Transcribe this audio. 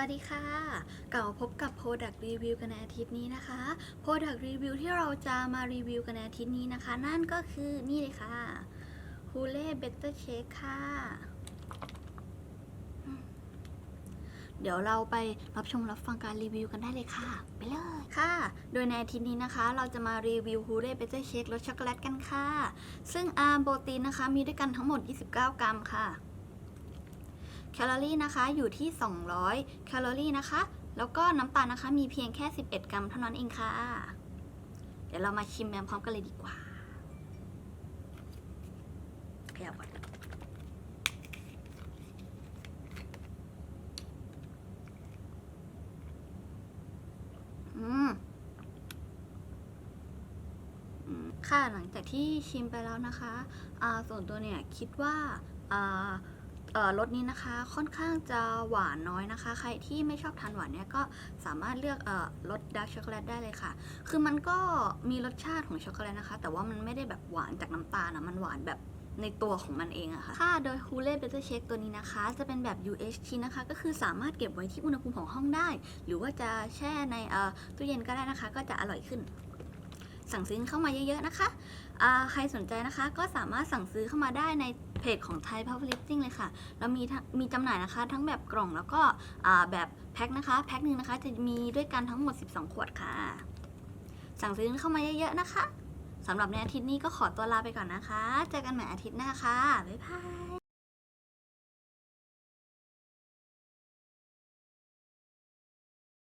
วัสดีค่ะ กลับมาพบกับ Product Review กันในอาทิตย์นี้นะคะ Product Review ที่เราจะมารีวิวกันในอาทิตย์นี้นะคะ นั่นก็คือนี่เลยค่ะ h u l e Better Shake ค่ะ เดี๋ยวเราไปรับชมรับฟังการรีวิวกันได้เลยค่ะ ไปเลยค่ะ โดยในอาทิตย์นี้นะคะ เราจะมารีวิว h u l e Better Shake รสช็อกโกแลตกันค่ะ ซึ่งอาร์มโปรตีนนะคะ มีด้วยกันทั้งหมด 29 กรัมค่ะ แคลอรี่นะคะอยู่ที่ 200 แคลอรี่นะคะ แล้วก็น้ำตาลนะคะมีเพียงแค่ 11 กรัมเท่านั้นเองค่ะ เดี๋ยวเรามาชิมแพร้อมกันเลยดีกว่าขยับก่อนอืมค่ะหลังจากที่ชิมไปแล้วนะคะส่วนตัวเนี่ยคิดว่า รสนี้นะคะค่อนข้างจะหวานน้อยนะคะ ใครที่ไม่ชอบทานหวานเนี่ยก็สามารถเลือกรสดาร์กช็อกโกแลตได้เลยค่ะ คือมันก็มีรสชาติของช็อกโกแลตนะคะ แต่ว่ามันไม่ได้แบบหวานจากน้ำตาลนะมันหวานแบบในตัวของมันเองอะค่ะ ค่ะโดย h u l e Better Shake ตัวนี้นะคะ จะเป็นแบบ UHT นะคะ ก็คือสามารถเก็บไว้ที่อุณหภูมิของห้องได้ หรือว่าจะแช่ในตู้เย็นก็ได้นะคะ ก็จะอร่อยขึ้น สั่งซื้อเข้ามาเยอะๆนะคะใครสนใจนะคะก็สามารถสั่งซื้อเข้ามาได้ในเพจของ Thai Publishing เลยค่ะ เรามีมีจำหน่ายนะคะ ทั้งแบบกล่องแล้วก็แบบแพ็คนะคะ แพ็คหนึ่งนะคะจะมีด้วยกันทั้งหมด 12 ขวดค่ะ สั่งซื้อเข้ามาเยอะๆนะคะสำหรับในอาทิตย์นี้ก็ขอตัวลาไปก่อนนะคะ เจอกันใหม่อาทิตย์หน้าค่ะ บ๊ายบาย